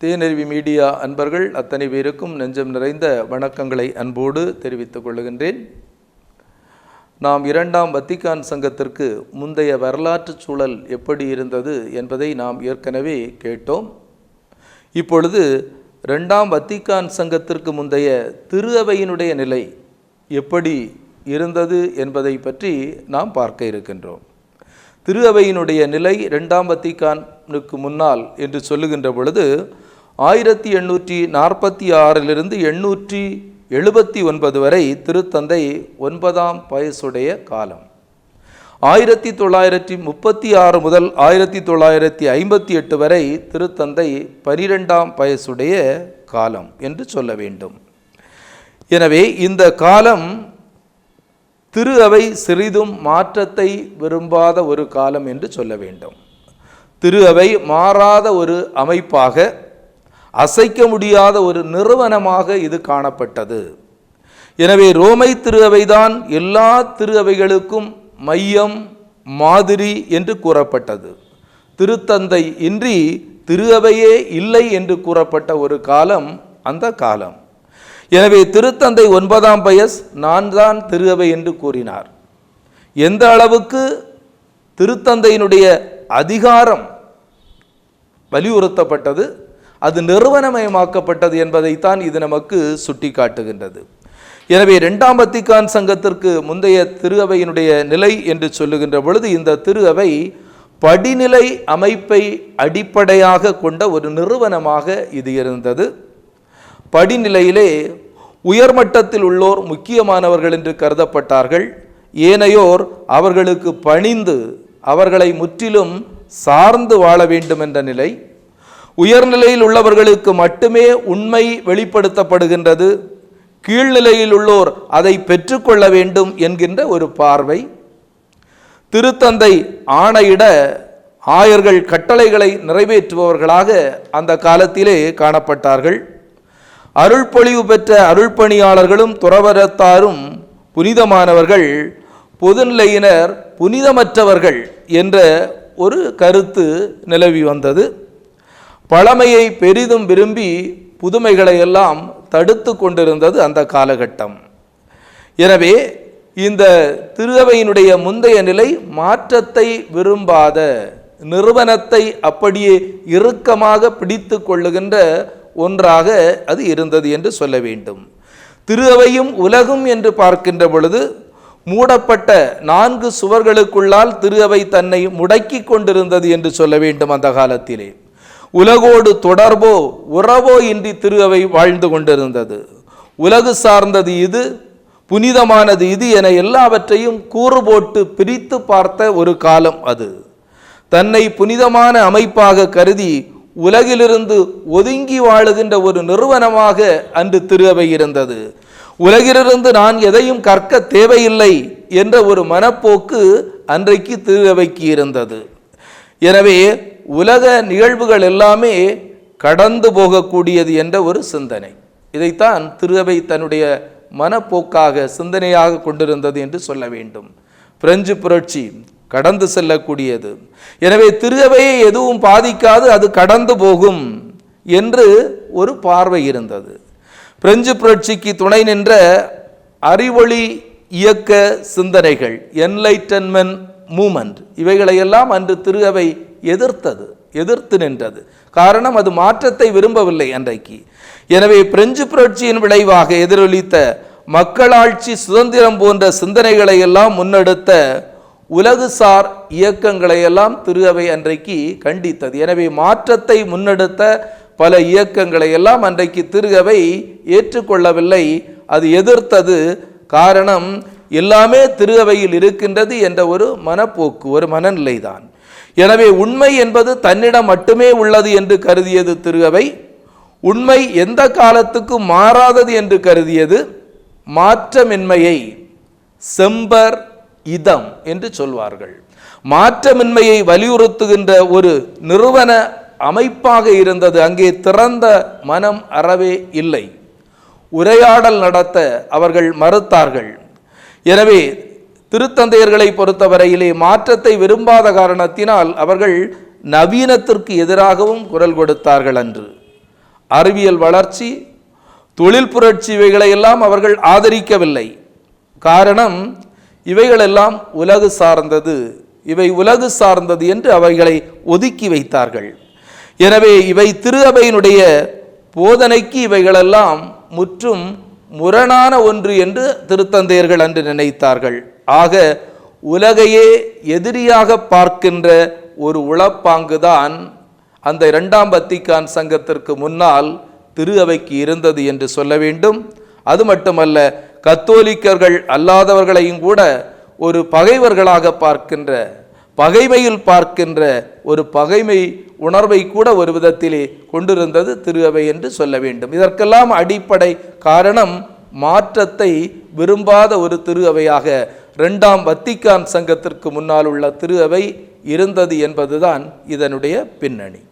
தேனருவி media அன்பர்கள் அத்தனை பேருக்கும் நெஞ்சம் நிறைந்த வணக்கங்களை அன்போடு தெரிவித்துக் கொள்கின்றேன் நாம் இரண்டாம் வத்திக்கான் சங்கத்திற்கு முந்தைய வரலாற்று சூழல் எப்படி இருந்தது என்பதை நாம் ஏற்கனவே கேட்டோம். இப்பொழுது ரெண்டாம் வத்திக்கான் சங்கத்திற்கு முந்தைய திரு அவையினுடைய நிலை எப்படி இருந்தது என்பதை பற்றி நாம் பார்க்க இருக்கின்றோம். திரு அவையினுடைய நிலை ரெண்டாம் வத்திக்கானுக்கு முன்னால் என்று சொல்லுகின்ற பொழுது ஆயிரத்தி எண்ணூற்றி நாற்பத்தி ஆறிலிருந்து எண்ணூற்றி எழுபத்தி ஒன்பது வரை திருத்தந்தை ஒன்பதாம் வயசுடைய காலம். ஆயிரத்தி தொள்ளாயிரத்தி முப்பத்தி ஆறு முதல் ஆயிரத்தி தொள்ளாயிரத்தி ஐம்பத்தி எட்டு வரை திருத்தந்தை பனிரெண்டாம் வயசுடைய காலம் என்று சொல்ல வேண்டும். எனவே இந்த காலம் திரு அவை சிறிதும் மாற்றத்தை விரும்பாத ஒரு காலம் என்று சொல்ல வேண்டும். திரு அவை மாறாத ஒரு அமைப்பாக அசைக்க முடியாத ஒரு நிறுவனமாக இது காணப்பட்டது. எனவே ரோமை திரு அவைதான் எல்லா திரு அவைகளுக்கும் மையம் மாதிரி என்று கூறப்பட்டது. திருத்தந்தை இன்றி திரு அவையே இல்லை என்று கூறப்பட்ட ஒரு காலம் அந்த காலம். எனவே திருத்தந்தை ஒன்பதாம் பயஸ் நான் தான் திரு அவை என்று கூறினார். எந்த அளவுக்கு திருத்தந்தையினுடைய அதிகாரம் வலியுறுத்தப்பட்டது? அது நிறுவனமயமாக்கப்பட்டது என்பதைத்தான் இது நமக்கு சுட்டி காட்டுகின்றது எனவே இரண்டாம் வத்திக்கான் சங்கத்திற்கு முந்தைய திரு அவையினுடைய நிலை என்று சொல்லுகின்ற பொழுது இந்த திரு அவை படிநிலை அமைப்பை அடிப்படையாக கொண்ட ஒரு நிறுவனமாக இது இருந்தது. படிநிலையிலே உயர்மட்டத்தில் உள்ளோர் முக்கியமானவர்கள் என்று கருதப்பட்டார்கள். ஏனையோர் அவர்களுக்கு பணிந்து அவர்களை முற்றிலும் சார்ந்து வாழ வேண்டும் என்ற நிலை. உயர்நிலையில் உள்ளவர்களுக்கு மட்டுமே உண்மை வெளிப்படுத்தப்படுகின்றது. கீழ்நிலையில் உள்ளோர் அதை பெற்றுக்கொள்ள வேண்டும் என்கின்ற ஒரு பார்வை. திருத்தந்தை ஆணையிட ஆயர்கள் கட்டளைகளை நிறைவேற்றுபவர்களாக அந்த காலத்திலே காணப்பட்டார்கள். அருள்பொழிவு பெற்ற அருள்பணியாளர்களும் துறவரத்தாரும் புனிதமானவர்கள் பொதுநிலையினர் புனிதமற்றவர்கள் என்ற ஒரு கருத்து நிலவி வந்தது. பழமையை பெரிதும் விரும்பி புதுமைகளை எல்லாம் தடுத்து கொண்டிருந்தது அந்த காலகட்டம். எனவே இந்த திருவையினுடைய முந்தைய நிலை மாற்றத்தை விரும்பாத நிறுவனத்தை அப்படியே இறுக்கமாக பிடித்து கொள்ளுகின்ற ஒன்றாக அது இருந்தது என்று சொல்ல வேண்டும். திரு அவையும் உலகும் என்று பார்க்கின்ற பொழுது மூடப்பட்ட நான்கு சுவர்களுக்குள்ளால் திருவை தன்னை முடக்கி கொண்டிருந்தது என்று சொல்ல வேண்டும் அந்த காலத்திலே. உலகோடு தொடர்போ உறவோ இன்றி திரு அவை வாழ்ந்து கொண்டிருந்தது. உலகு சார்ந்தது இது புனிதமானது இது என எல்லாவற்றையும் கூறு போட்டு பிரித்து பார்த்த ஒரு காலம் அது. தன்னை புனிதமான அமைப்பாக கருதி உலகிலிருந்து ஒதுங்கி வாழுகின்ற ஒரு நிறுவனமாக அன்று திருவை இருந்தது. உலகிலிருந்து நான் எதையும் கற்க தேவையில்லை என்ற ஒரு மனப்போக்கு அன்றைக்கு திரு அவைக்கு இருந்தது. எனவே உலக நிகழ்வுகள் எல்லாமே கடந்து போகக்கூடியது என்ற ஒரு சிந்தனை. இதைத்தான் திருவை தன்னுடைய மனப்போக்காக சிந்தனையாக கொண்டிருந்தது என்று சொல்ல வேண்டும். பிரெஞ்சு புரட்சி கடந்து செல்லக்கூடியது. எனவே திருவையை எதுவும் பாதிக்காது அது கடந்து போகும் என்று ஒரு பார்வை இருந்தது. பிரெஞ்சு புரட்சிக்கு துணை நின்ற அறிவொளி இயக்க சிந்தனைகள் என்லைட்டன்மென்ட் மூமெண்ட் இவைகளையெல்லாம் அன்று திருகவை எதிர்த்தது எதிர்த்து நின்றது. காரணம் அது மாற்றத்தை விரும்பவில்லை அன்றைக்கு. எனவே பிரெஞ்சு புரட்சியின் விளைவாக எதிரொலித்த மக்களாட்சி சுதந்திரம் போன்ற சிந்தனைகளை எல்லாம் முன்னெடுத்த உலகுசார் இயக்கங்களை எல்லாம் திரு அவை அன்றைக்கு கண்டித்தது. எனவே மாற்றத்தை முன்னெடுத்த பல இயக்கங்களை எல்லாம் அன்றைக்கு திரு அவை ஏற்றுக்கொள்ளவில்லை. அது எதிர்த்தது. காரணம் எல்லாமே திரு அவையில் இருக்கின்றது என்ற ஒரு மனப்போக்கு ஒரு மனநிலைதான். எனவே உண்மை என்பது தன்னிடம் மட்டுமே உள்ளது என்று கருதியது திரு அவை உண்மை எந்த காலத்துக்கும் மாறாதது என்று கருதியது. மாற்றமின்மையை செம்பர் இதம் என்று சொல்வார்கள். மாற்றமின்மையை வலியுறுத்துகின்ற ஒரு நிறுவன அமைப்பாக இருந்தது. அங்கே திறந்த மனம் அறவே இல்லை. உரையாடல் நடத்த அவர்கள் மறுத்தார்கள். எனவே திருத்தந்தையர்களை பொறுத்தவரையிலே மாற்றத்தை விரும்பாத காரணத்தினால் அவர்கள் நவீனத்திற்கு எதிராகவும் குரல் கொடுத்தார்கள் அன்று. அறிவியல் வளர்ச்சி தொழில் புரட்சி இவைகளையெல்லாம் அவர்கள் ஆதரிக்கவில்லை. காரணம் இவைகளெல்லாம் உலகு சார்ந்தது. இவை உலகு சார்ந்தது என்று அவைகளை ஒதுக்கி வைத்தார்கள். எனவே இவை திரு அவையினுடைய போதனைக்கு இவைகளெல்லாம் முற்றும் முரணான ஒன்று என்று திருத்தந்தையர்கள் அன்று நினைத்தார்கள். ஆக உலகையே எதிரியாக பார்க்கின்ற ஒரு உளப்பாங்குதான் அந்த இரண்டாம் பத்திகான் சங்கத்திற்கு முன்னால் திரு அவைக்கு இருந்தது என்று சொல்ல வேண்டும். அது மட்டுமல்ல கத்தோலிக்கர்கள் அல்லாதவர்களையும் கூட ஒரு பகைவர்களாக பார்க்கின்ற பகைமையில் பார்க்கின்ற ஒரு பகைமை உணர்வை கூட ஒரு விதத்திலே கொண்டிருந்தது திரு அவை என்று சொல்ல வேண்டும். இதற்கெல்லாம் அடிப்படை காரணம் மாற்றத்தை விரும்பாத ஒரு திரு அவையாக இரண்டாம் வத்திக்கான் சங்கத்திற்கு முன்னால் உள்ள திரு அவை இருந்தது என்பதுதான் இதனுடைய பின்னணி.